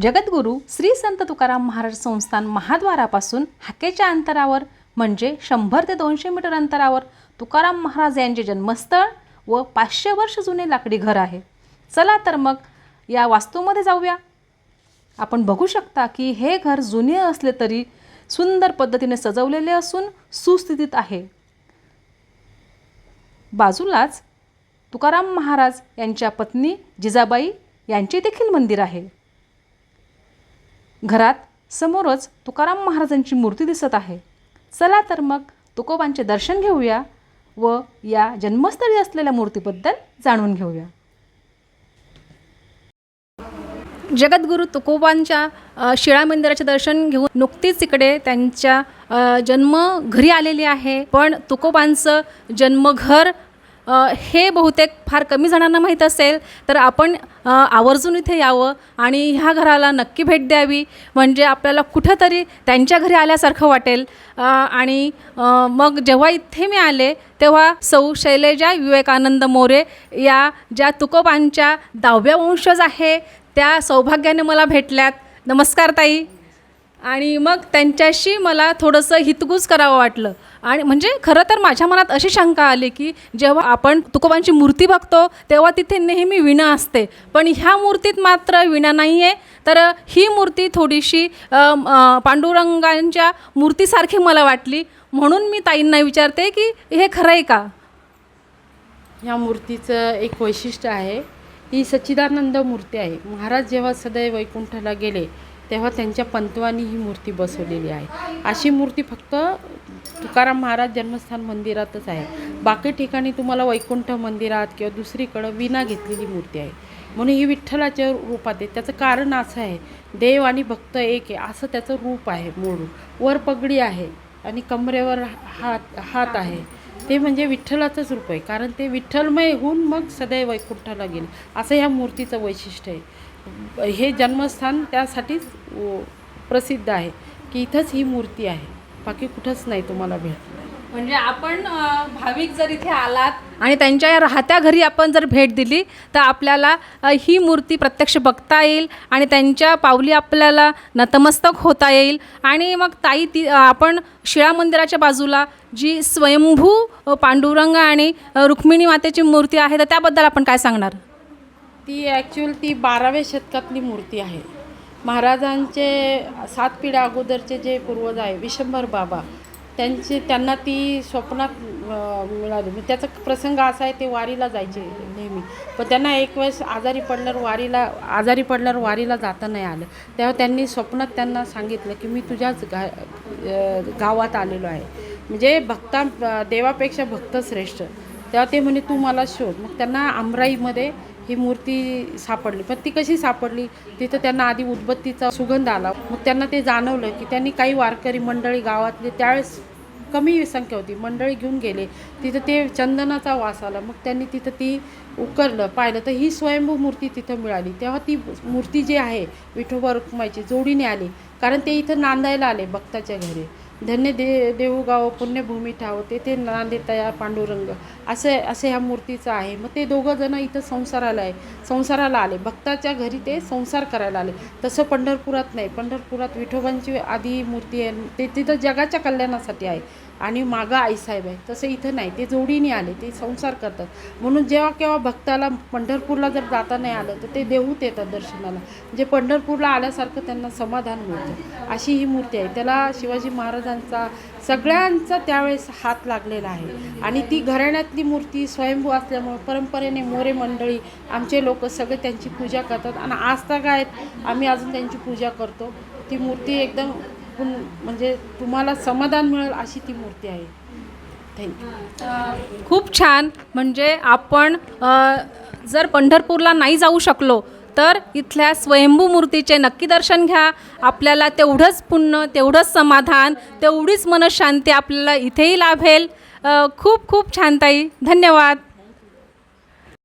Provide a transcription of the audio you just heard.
जगद्गुरू श्री संत तुकाराम महाराज संस्थान महाद्वारापासून हाकेच्या अंतरावर म्हणजे शंभर ते दोनशे मीटर अंतरावर तुकाराम महाराज यांचे जन्मस्थळ व पाचशे वर्ष जुने लाकडी घर आहे. चला तर मग या वास्तूमध्ये जाऊया. आपण बघू शकता की हे घर जुने असले तरी सुंदर पद्धतीने सजवलेले असून सुस्थितीत आहे. बाजूलाच तुकाराम महाराज यांच्या पत्नी जिजाबाई यांचे देखील मंदिर आहे. घरात समोरच तुकाराम महाराजांची मूर्ती दिसत आहे. चला तर मग तुकोबांचे दर्शन घेऊया व या जन्मस्थळी असलेल्या मूर्तीबद्दल जाणून घेऊया. जगद्गुरू तुकोबांच्या शिळा मंदिराचे दर्शन घेऊन नुकतीच इकडे त्यांच्या जन्म घरी आलेली आहे. पण तुकोबांचं जन्मघर हे बहुतेक फार कमी जणांना माहीत असेल तर आपण आवर्जून इथे यावं आणि ह्या घराला नक्की भेट द्यावी. म्हणजे आपल्याला कुठंतरी त्यांच्या घरी आल्यासारखं वाटेल. आणि मग जेव्हा इथे मी आले तेव्हा सौ शैलेजा विवेकानंद मोरे या ज्या तुकोबांच्या दहाव्या वंशज आहे त्या सौभाग्याने मला भेटल्यात. नमस्कार ताई. आणि मग त्यांच्याशी मला थोडंसं हितगुज करावं वाटलं. आणि म्हणजे खरं तर माझ्या मनात अशी शंका आली की जेव्हा आपण तुकोबांची मूर्ती बघतो तेव्हा तिथे नेहमी विणा असते. पण ह्या मूर्तीत मात्र विणा नाही आहे तर ही मूर्ती थोडीशी पांडुरंगांच्या मूर्तीसारखी मला वाटली. म्हणून मी ताईंना विचारते की हे खरं आहे का? ह्या मूर्तीचं एक वैशिष्ट्य आहे. ही सच्चिदानंद मूर्ती आहे. महाराज जेव्हा सदैव वैकुंठाला गेले तेव्हा त्यांच्या पंतवानी ही मूर्ती बसवलेली आहे. अशी मूर्ती फक्त तुकाराम महाराज जन्मस्थान मंदिरातच आहे. बाकी ठिकाणी तुम्हाला वैकुंठ मंदिरात किंवा दुसरीकडं विना घेतलेली मूर्ती आहे. म्हणून ही विठ्ठलाच्या रूपात आहे. त्याचं कारण असं आहे देव आणि भक्त एक आहे. असं त्याचं रूप आहे मूळ वर पगडी आहे आणि कमरेवर हात हात आहे. ते म्हणजे विठ्ठलाचंच रूप आहे. कारण ते विठ्ठलमय होऊन मग सदैव वैकुंठाला गेले. असं ह्या मूर्तीचं वैशिष्ट्य आहे. हे जन्मस्थान त्यासाठीच प्रसिद्ध आहे. की इथंच ही मूर्ती आहे. बाकी कुठंच नाही तुम्हाला भेटणार. म्हणजे आपण भाविक जर इथे आलात आणि त्यांच्या या राहत्या घरी आपण जर भेट दिली तर आपल्याला ही मूर्ती प्रत्यक्ष बघता येईल आणि त्यांच्या पावली आपल्याला नतमस्तक होता येईल. आणि मग ताई ती आपण शिळा मंदिराच्या बाजूला जी स्वयंभू पांडुरंग आणि रुक्मिणी मातेची मूर्ती आहे तर त्याबद्दल आपण काय सांगणार? ती ॲक्च्युअल ती बाराव्या शतकातली मूर्ती आहे. महाराजांचे सात पिढ्या अगोदरचे जे पूर्वज आहे विशंभर बाबा त्यांचे त्यांना ती स्वप्नात मिळाली. म्हणजे त्याचा प्रसंग असा आहे ते वारीला जायचे नेहमी. पण त्यांना एक वेळेस आजारी पडल्यावर वारीला आजारी पडल्यावर वारीला जाता नाही आलं. तेव्हा त्यांनी स्वप्नात त्यांना सांगितलं की मी तुझ्याच गा गावात आलेलो आहे. म्हणजे भक्ता देवापेक्षा भक्त श्रेष्ठ. तेव्हा ते म्हणे तू मला शोध. मग त्यांना आमराईमध्ये ही मूर्ती सापडली. पण ती कशी सापडली? तिथं त्यांना आधी उदबत्तीचा सुगंध आला. मग त्यांना ते जाणवलं की त्यांनी काही वारकरी मंडळी गावातले त्यावेळेस कमी संख्या होती. मंडळी घेऊन गेले. तिथं ते चंदनाचा वास आला. मग त्यांनी तिथं ती उकरलं पाहिलं. तर ही स्वयंभू मूर्ती तिथं मिळाली. तेव्हा ती मूर्ती जी आहे विठोबा रुक्माईची जोडीने आली. कारण ते इथं नांदायला आले भक्ताच्या घरी. धन्य दे देऊगाव पुण्यभूमी ठाव तेथे नांदेतया पांडुरंग. असे असे ह्या मूर्तीचं आहे. मग ते दोघं जण इथं संसाराला आहे. संसाराला आले. भक्ताच्या घरी ते संसार करायला आले. तसं पंढरपुरात नाही. पंढरपुरात विठोबांची आधी मूर्ती आहे. ते तिथं जगाच्या कल्याणासाठी आहे. आणि मागं आईसाहेब आहे. तसं इथं नाही. ते जोडीने आले. ते संसार करतात. म्हणून जेव्हा केव्हा भक्ताला पंढरपूरला जर जाता नाही आलं तर ते देऊत येतात दर्शनाला. म्हणजे पंढरपूरला आल्यासारखं त्यांना समाधान मिळतं. अशी ही मूर्ती आहे. त्याला शिवाजी महाराजांचा सगळ्यांचा त्यावेळेस हात लागलेला आहे. आणि ती घराण्यातली मूर्ती स्वयंभू असल्यामुळे परंपरेने मोरे मंडळी आमचे लोक सगळे त्यांची पूजा करतात. आणि आज तर काय आम्ही अजून त्यांची पूजा करतो. ती मूर्ती एकदम पुन- म्हणजे तुम्हाला समाधान मिळेल अशी ती मूर्ती आहे. थँक्यू खूप छान. म्हणजे आपण जर पंढरपूरला नाही जाऊ शकलो तर इथल्या स्वयंभू मूर्तीचे नक्की दर्शन घ्या. आपल्याला तेवढंच पुण्य तेवढंच समाधान तेवढीच मनशांती आपल्याला इथेही लाभेल. खूप खूप छान ताई. धन्यवाद.